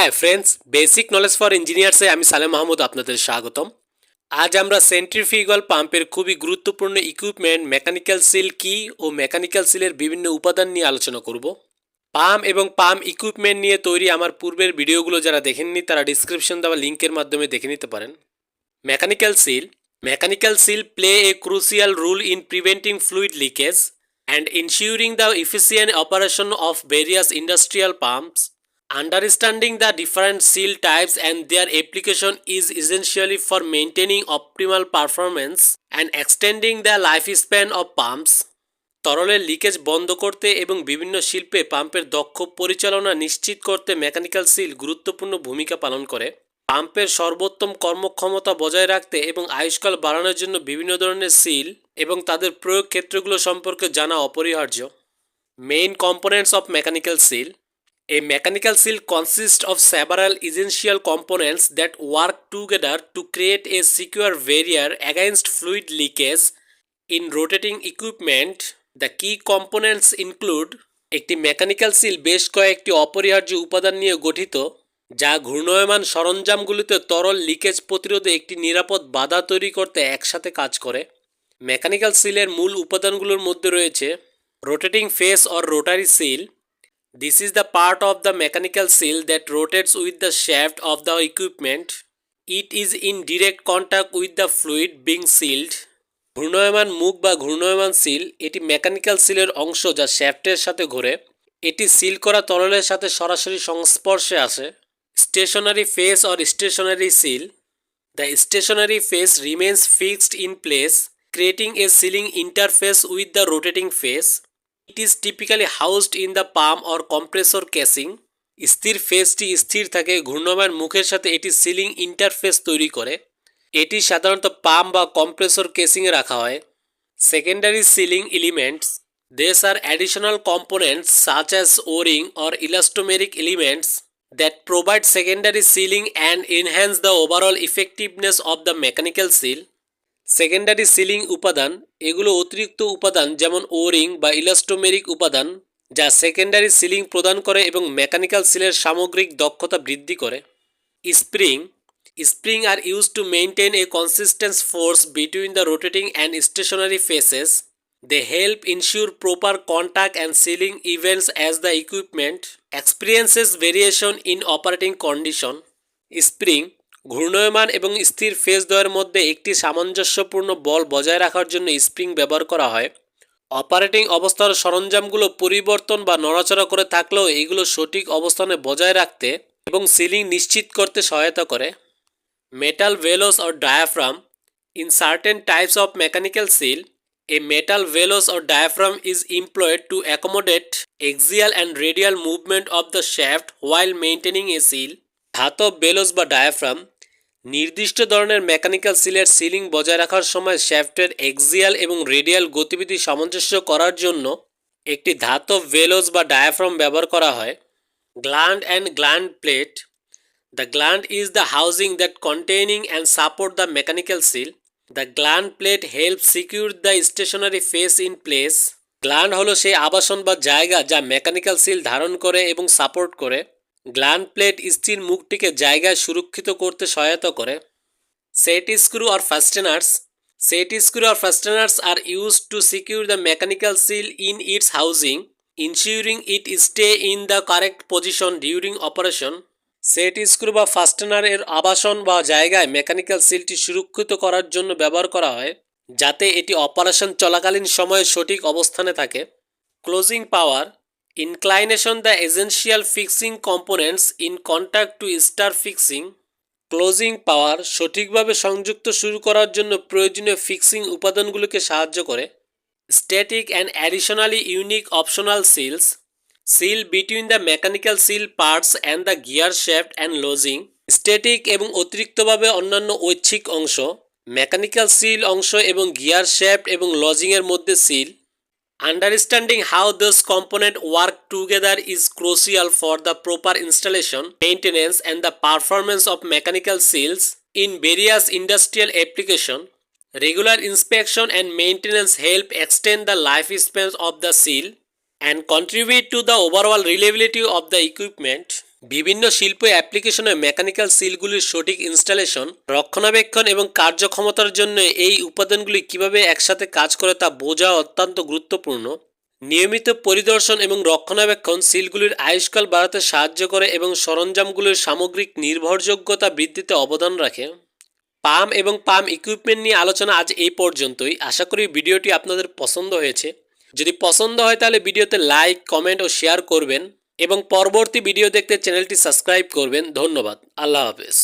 Hi friends basic knowledge for ইঞ্জিনিয়ার্সে আমি সালেম মাহমুদ আপনাদের স্বাগতম। আজ আমরা সেন্ট্রিফিউগাল পাম্পের খুবই গুরুত্বপূর্ণ ইকুইপমেন্ট মেকানিক্যাল সিল কি ও মেকানিক্যাল সিলের বিভিন্ন উপাদান নিয়ে আলোচনা করব। পাম্প এবং পাম্প ইকুইপমেন্ট নিয়ে তৈরি আমার পূর্বের ভিডিওগুলো যারা দেখেননি, তারা ডিসক্রিপশন দেওয়া লিঙ্কের মাধ্যমে দেখে নিতে পারেন। Mechanical seal mechanical seal play a crucial role in preventing fluid leakage and ensuring the efficient operation of various industrial pumps. Understanding the different seal types and their application is essentially for maintaining optimal performance and extending the lifespan of pumps. তরলের leakage বন্ধ করতে এবং বিভিন্ন শিল্পে পাম্পের দক্ষ পরিচালনা নিশ্চিত করতে মেকানিক্যাল সিল গুরুত্বপূর্ণ ভূমিকা পালন করে পাম্পের সর্বোত্তম কর্মক্ষমতা বজায় রাখতে এবং আয়ুষ্কাল বাড়ানোর জন্য বিভিন্ন ধরনের সিল এবং তাদের প্রয়োগ ক্ষেত্রগুলো সম্পর্কে জানা অপরিহার্য main components of mechanical seal A mechanical seal consists of several essential components that work together to create a secure barrier against fluid leakage in rotating equipment. The key components include একটি mechanical seal বেশ কয়েকটি অপরিহার্য উপাদান নিয়ে গঠিত যা ঘূর্ণয়মান সরঞ্জামগুলিতে তরল leakage প্রতিরোধে একটি নিরাপদ বাধা তৈরি করতে একসাথে কাজ করে মেকানিক্যাল সিলের মূল উপাদানগুলোর মধ্যে রয়েছে rotating face or rotary seal This is the part of the mechanical seal that rotates with the shaft of the equipment. It is in direct contact with the fluid being sealed. ঘূর্ণয়মান মুখ বা ঘূর্ণয়মান seal এটি mechanical সিলের অংশ যা শ্যাফটের সাথে ঘোরে এটি seal করা তরলের সাথে সরাসরি সংস্পর্শে আসে stationary face or stationary seal the stationary face remains fixed in place creating a sealing interface with the rotating face it is typically housed in the pump or compressor casing স্থির ফেসটি স্থির থাকে ঘূর্ণমান মুখের সাথে এটি সিলিং ইন্টারফেস তৈরি করে। এটি সাধারণত পাম বা কম্প্রেসর কেসিংয়ে রাখা হয়। Secondary sealing elements these are additional components such as O ring or elastomeric elements that provide secondary sealing and enhance the overall effectiveness of the mechanical seal secondary sealing উপাদান, এগুলো অতিরিক্ত উপাদান যেমন ওরিং বা ইলাস্টোমেরিক উপাদান, যা সেকেন্ডারি সিলিং প্রদান করে এবং মেকানিক্যাল সিলের সামগ্রিক দক্ষতা বৃদ্ধি করে। Spring spring are use to maintain a consistence force between the rotating and stationary faces they help ensure proper contact and sealing events as the equipment experiences variation in operating condition spring ঘূর্ণয়মান এবং স্থির phase দ্বয়ের মধ্যে একটি সামঞ্জস্যপূর্ণ বল বজায় রাখার জন্য spring ব্যবহার করা হয়। অপারেটিং অবস্থার সরঞ্জামগুলো পরিবর্তন বা নড়াচড়া করে থাকলেও এগুলো সঠিক অবস্থানে বজায় রাখতে এবং সিলিং নিশ্চিত করতে সহায়তা করে। Metal bellows or diaphragm, in certain types of mechanical seal, a metal bellows or diaphragm is employed to accommodate axial and radial movement of the shaft while maintaining a seal. ধাতব bellows বা diaphragm নির্দিষ্ট ধরনের mechanical সিলের ceiling বজায় রাখার সময় শ্যাফটের axial এবং radial গতিবিধি সামঞ্জস্য করার জন্য একটি ধাতব ভেলোস বা ডায়াফ্রাম ব্যবহার করা হয়। Gland and gland plate. The gland is the housing that containing and support the mechanical seal. The gland plate help secure the stationary face in place. Gland হলো সেই আবাসন বা জায়গা যা মেকানিক্যাল সিল ধারণ করে এবং সাপোর্ট করে। গ্ল্যান্ড প্লেট স্থির মুখটিকে জায়গায় সুরক্ষিত করতে সহায়তা করে। Set screw R fasteners set screw R fasteners are use to secure the mechanical seal in its housing ensuring it stay in the correct position during operation set screw বা fastener এর আবাসন বা জায়গায় মেকানিক্যাল সিলটি সুরক্ষিত করার জন্য ব্যবহার করা হয়, যাতে এটি অপারেশন চলাকালীন সময়ে সঠিক অবস্থানে থাকে। Closing power inclination the essential fixing components in contact to star fixing closing power সঠিকভাবে সংযুক্ত শুরু করার জন্য প্রয়োজনীয় ফিক্সিং উপাদানগুলোকে সাহায্য করে static and additionally unique optional seals seal between the mechanical seal parts and the gear shaft and lodging static এবং অতিরিক্তভাবে অন্যান্য ঐচ্ছিক অংশ মেকানিক্যাল সিল অংশ এবং গিয়ার শ্যাফট এবং লজিংয়ের মধ্যে seal Understanding how those components work together is crucial for the proper installation, maintenance, and the performance of mechanical seals in various industrial applications. Regular inspection and maintenance help extend the lifespan of the seal and contribute to the overall reliability of the equipment. বিভিন্ন শিল্প অ্যাপ্লিকেশনে mechanical সিলগুলির সঠিক installation, রক্ষণাবেক্ষণ এবং কার্যক্ষমতার জন্য এই উপাদানগুলি কীভাবে একসাথে কাজ করে তা বোঝা অত্যন্ত গুরুত্বপূর্ণ। নিয়মিত পরিদর্শন এবং রক্ষণাবেক্ষণ সিলগুলির আয়ুষ্কাল বাড়াতে সাহায্য করে এবং সরঞ্জামগুলির সামগ্রিক নির্ভরযোগ্যতা বৃদ্ধিতে অবদান রাখে। পাম এবং পাম ইকুইপমেন্ট নিয়ে আলোচনা আজ এই পর্যন্তই। আশা করি ভিডিওটি আপনাদের পছন্দ হয়েছে। যদি পছন্দ হয় তাহলে ভিডিওতে লাইক কমেন্ট ও শেয়ার করবেন। এবং পরবর্তী ভিডিও দেখতে চ্যানেলটি সাবস্ক্রাইব করবেন। ধন্যবাদ। আল্লাহ হাফেজ।